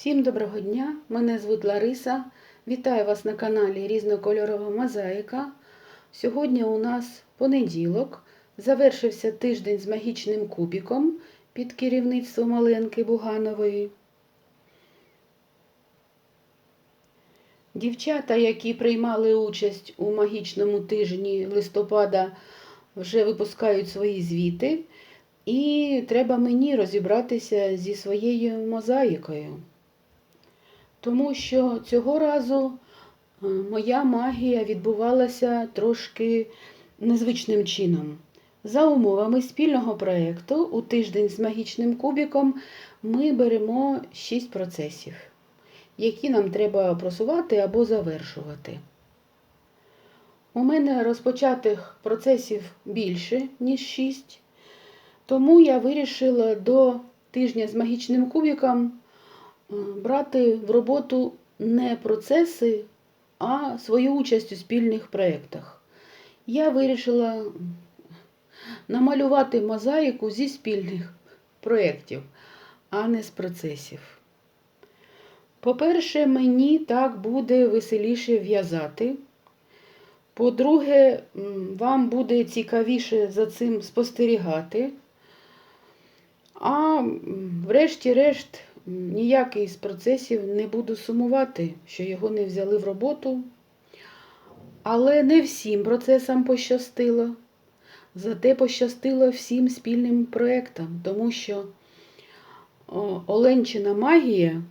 Всім доброго дня! Мене звуть Лариса. Вітаю вас на каналі Різнокольорова Мозаїка. Сьогодні у нас понеділок. Завершився тиждень з магічним кубіком під керівництвом Оленки Буганової. Дівчата, які приймали участь у магічному тижні листопада, вже випускають свої звіти. І треба мені розібратися зі своєю мозаїкою. Тому що цього разу е, моя магія відбувалася трошки незвичним чином. За умовами спільного проєкту у тиждень з магічним кубіком ми беремо 6 процесів, які нам треба просувати або завершувати. У мене розпочатих процесів більше, ніж 6. Тому я вирішила до тижня з магічним кубіком брати в роботу не процеси, а свою участь у спільних проєктах. Я вирішила намалювати мозаїку зі спільних проєктів, а не з процесів. По-перше, мені так буде веселіше в'язати. По-друге, вам буде цікавіше за цим спостерігати. А врешті-решт, ніякий з процесів не буду сумувати, що його не взяли в роботу. Але не всім процесам пощастило. Зате пощастило всім спільним проєктам, тому що Оленчина магія,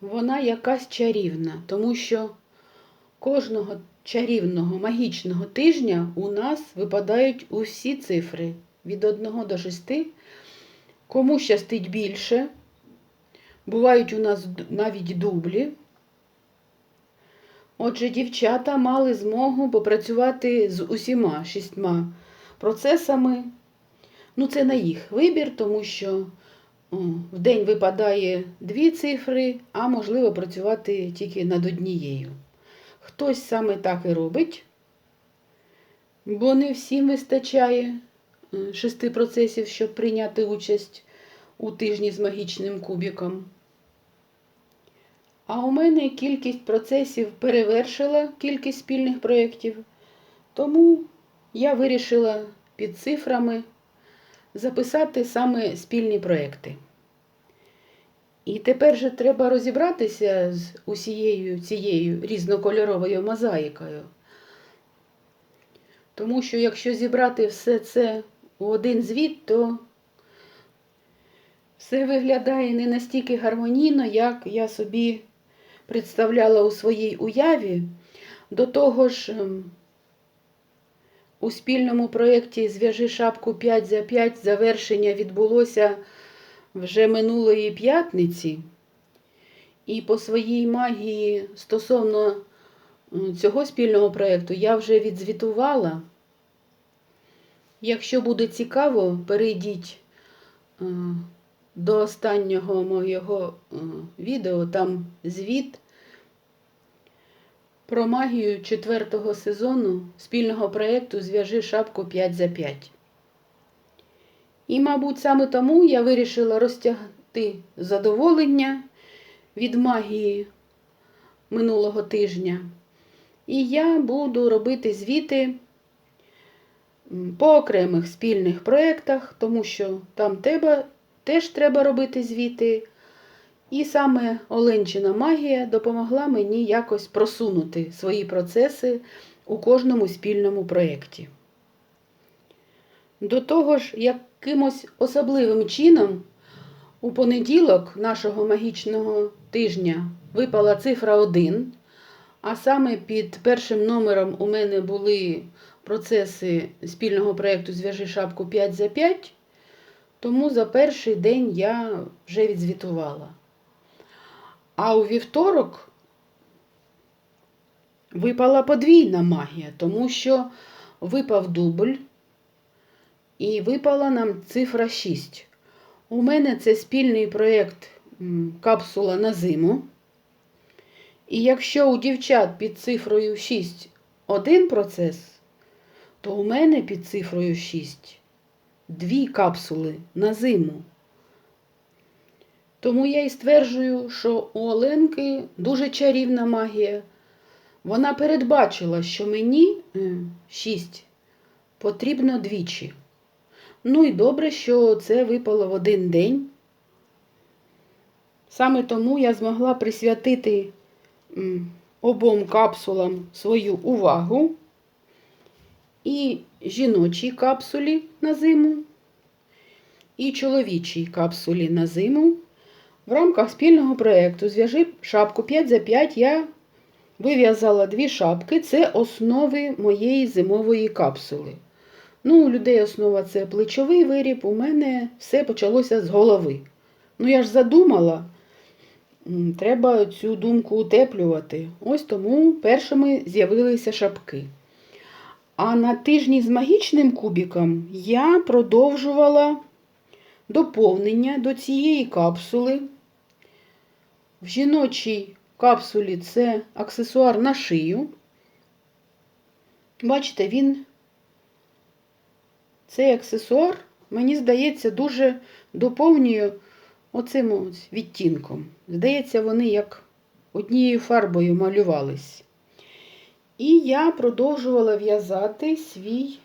вона якась чарівна, тому що кожного чарівного магічного тижня у нас випадають усі цифри від 1 до 6. Кому щастить більше. Бувають у нас навіть дублі. Отже, дівчата мали змогу попрацювати з усіма шістьма процесами. Ну, це на їх вибір, тому що в день випадає дві цифри, а можливо працювати тільки над однією. Хтось саме так і робить, бо не всім вистачає шести процесів, щоб прийняти участь у тижні з магічним кубіком. А у мене кількість процесів перевершила кількість спільних проєктів, тому я вирішила під цифрами записати саме спільні проєкти. І тепер же треба розібратися з усією цією різнокольоровою мозаїкою. Тому що якщо зібрати все це у один звіт, то все виглядає не настільки гармонійно, як я собі представляла у своїй уяві. До того ж, у спільному проєкті Зв'яжи шапку 5 за 5 завершення відбулося вже минулої п'ятниці. І по своїй магії стосовно цього спільного проєкту я вже відзвітувала. Якщо буде цікаво, перейдіть е, до останнього моєго е, відео, там звіт про магію четвертого сезону спільного проєкту Зв'яжи шапку 5 за 5. І, мабуть, саме тому я вирішила розтягти задоволення від магії минулого тижня. І я буду робити звіти по окремих спільних проєктах, тому що там тебе теж треба робити звіти. І саме Оленчина магія допомогла мені якось просунути свої процеси у кожному спільному проєкті. До того ж, якимось особливим чином у понеділок нашого магічного тижня випала цифра 1, а саме під першим номером у мене були процеси спільного проєкту Зв'яжи шапку 5 за 5, тому за перший день я вже відзвітувала. А у вівторок випала подвійна магія, тому що випав дубль і випала нам цифра 6. У мене це спільний проєкт капсула на зиму. І якщо у дівчат під цифрою 6 один процес, то у мене під цифрою 6 дві капсули на зиму. Тому я і стверджую, що у Оленки дуже чарівна магія. Вона передбачила, що мені е, шість потрібно двічі. Ну і добре, що це випало в один день. Саме тому я змогла присвятити обом капсулам свою увагу і жіночій капсулі на зиму, і чоловічій капсулі на зиму. В рамках спільного проєкту Зв'яжи шапку 5 за 5 я вив'язала дві шапки. Це основи моєї зимової капсули. Ну, у людей основа це плечовий виріб, у мене все почалося з голови. Ну, я ж задумала, треба цю думку утеплювати. Ось тому першими з'явилися шапки. А на тижні з магічним кубіком я продовжувала доповнення до цієї капсули. В жіночій капсулі це аксесуар на шию. Бачите, він цей аксесуар, мені здається, дуже доповнює оцим відтінком. Здається, вони як однією фарбою малювались. І я продовжувала в'язати свій,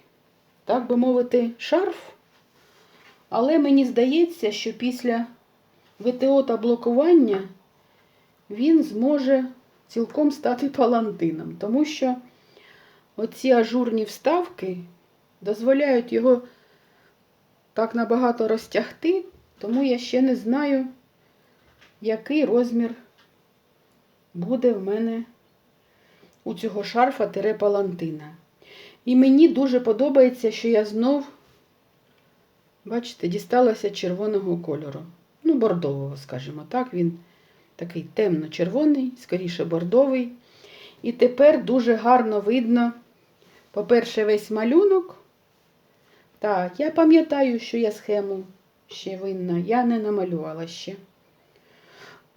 так би мовити, шарф. Але мені здається, що після ВТО та блокування він зможе цілком стати палантином, тому що оці ажурні вставки дозволяють його так набагато розтягти, тому я ще не знаю, який розмір буде в мене у цього шарфа тире палантина. І мені дуже подобається, що я знов, бачите, дісталася червоного кольору. Ну, бордового, скажімо так, він такий темно-червоний, скоріше бордовий. І тепер дуже гарно видно, по-перше, весь малюнок. Так, я пам'ятаю, що я схему ще винна, я не намалювала ще.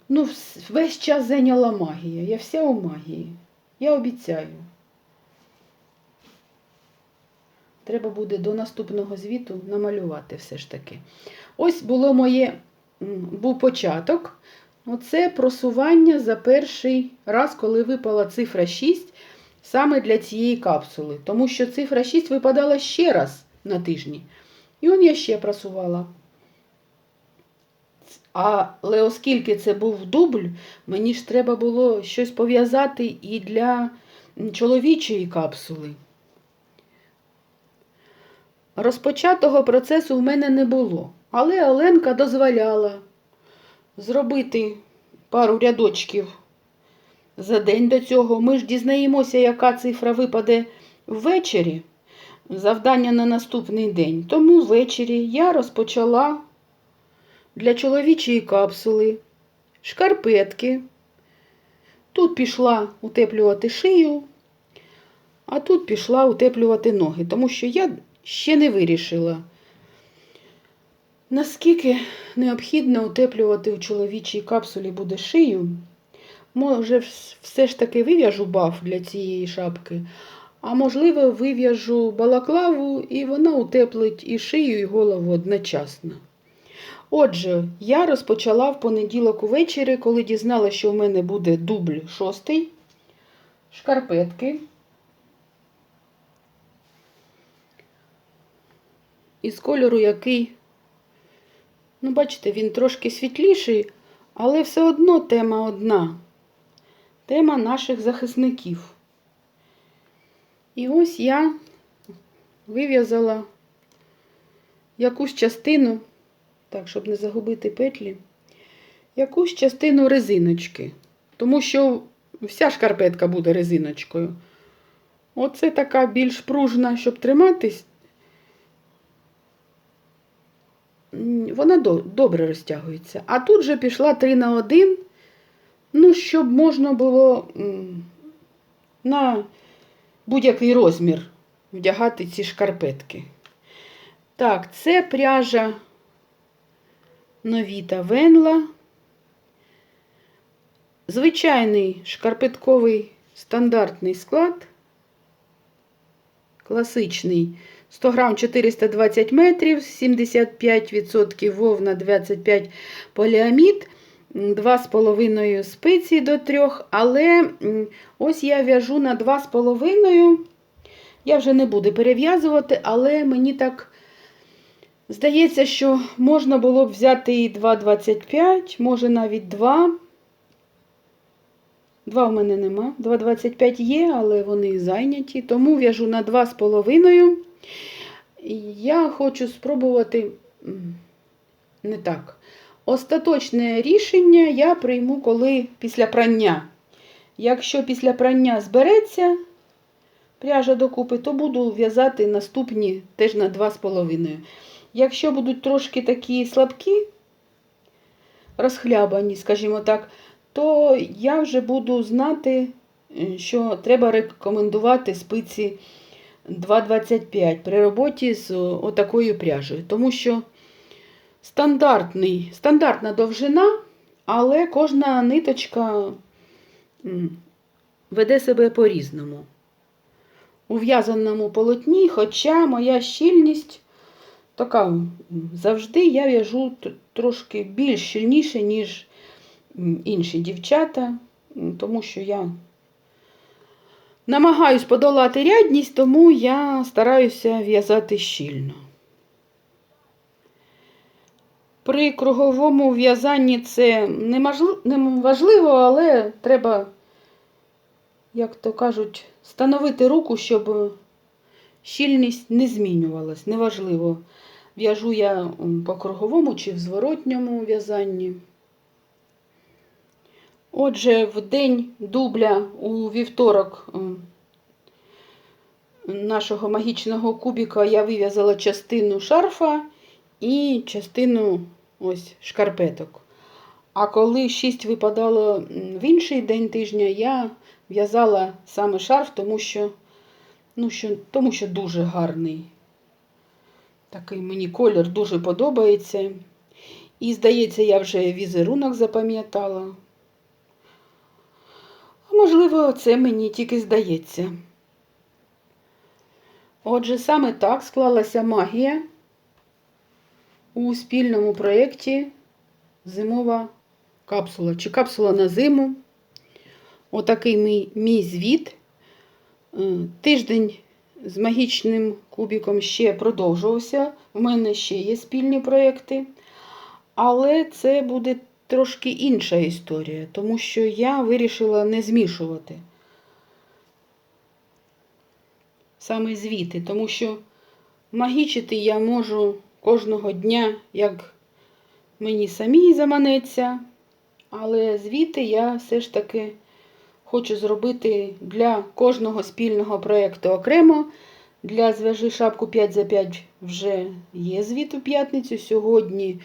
Ну, весь час зайняла магія. Я вся у магії. Я обіцяю. Треба буде до наступного звіту намалювати все ж таки. Ось було моє, був початок. Оце просування за перший раз, коли випала цифра 6 саме для цієї капсули. Тому що цифра 6 випадала ще раз на тижні. І он я ще просувала. Але оскільки це був дубль, мені ж треба було щось пов'язати і для чоловічої капсули. Розпочатого процесу в мене не було, але Оленка дозволяла зробити пару рядочків за день до цього. Ми ж дізнаємося, яка цифра випаде ввечері, завдання на наступний день. Тому ввечері я розпочала для чоловічої капсули шкарпетки. Тут пішла утеплювати шию, а тут пішла утеплювати ноги, тому що я ще не вирішила, наскільки необхідно утеплювати у чоловічій капсулі буде шию. Може, все ж таки вив'яжу баф для цієї шапки, а можливо, вив'яжу балаклаву, і вона утеплить і шию, і голову одночасно. Отже, я розпочала в понеділок увечері, коли дізналася, що в мене буде дубль шостий, шкарпетки. Із кольору, який, ну, бачите, він трошки світліший, але все одно тема одна. Тема наших захисників. І ось я вив'язала якусь частину, так, щоб не загубити петлі, якусь частину резиночки. Тому що вся шкарпетка буде резиночкою. Оце така більш пружна, щоб триматись. Вона добре розтягується. А тут же пішла 3 на 1, ну, щоб можна було на будь-який розмір вдягати ці шкарпетки. Так, це пряжа Новіта Венла. Звичайний шкарпетковий стандартний склад. класичний. 100 грам 420 метрів, 75% вовна, 25 поліамід, 2,5 спиці до 3, але ось я в'яжу на 2,5. Я вже не буду перев'язувати, але мені так здається, що можна було б взяти і 2,25, може навіть 2. 2 в мене нема. 2,25 є, але вони зайняті, тому в'яжу на 2,5. Я хочу спробувати не так. Остаточне рішення я прийму, коли після прання. Якщо після прання збереться пряжа докупи, то буду в'язати наступні теж на 2,5. Якщо будуть трошки такі слабкі, розхлябані, скажімо так, то я вже буду знати, е, що треба рекомендувати спиці 2,25 при роботі з отакою пряжею. Тому що стандартний, стандартна довжина, але кожна ниточка веде себе по-різному. У в'язаному полотні, хоча моя щільність така завжди я в'яжу трошки більш щільніше, ніж інші дівчата, тому що я намагаюсь подолати рядність, тому я стараюся в'язати щільно. При круговому в'язанні це неважливо, але треба, як то кажуть, становити руку, щоб щільність не змінювалась. Неважливо, в'яжу я по круговому чи в зворотньому в'язанні. Отже, в день дубля у вівторок нашого магічного кубіка я вив'язала частину шарфа і частину ось шкарпеток. А коли 6 випадало в інший день тижня, я в'язала саме шарф, тому що, ну, що, тому що дуже гарний. Такий мені колір дуже подобається. І, здається, я вже візерунок запам'ятала. А можливо, це мені тільки здається. Отже, саме так склалася магія у спільному проєкті Зимова капсула чи капсула на зиму. Отакий мій, мій звіт. Е, Тиждень з магічним кубіком ще продовжувався. У мене ще є спільні проєкти. Але це буде трошки інша історія, тому що я вирішила не змішувати саме звіти, тому що магічити я можу кожного дня, як мені самій заманеться, але звіти я все ж таки хочу зробити для кожного спільного проєкту окремо. Для зв'яжи шапку 5 за 5 вже є звіт у п'ятницю. Сьогодні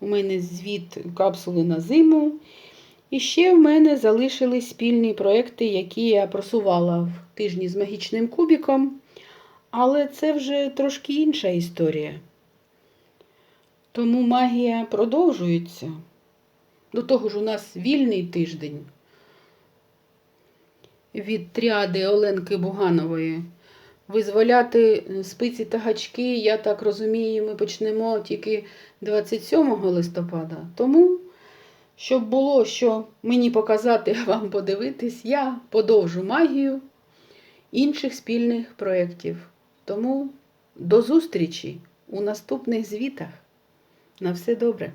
у мене звіт капсули на зиму. І ще в мене залишились спільні проекти, які я просувала в тижні з магічним кубіком. Але це вже трошки інша історія. Тому магія продовжується. До того ж, у нас вільний тиждень від тріади Оленки Буганової. Визволяти спиці та гачки, я так розумію, ми почнемо тільки 27 листопада. Тому, щоб було що мені показати, вам подивитись, я подовжу магію інших спільних проєктів. Тому до зустрічі у наступних звітах. На все добре!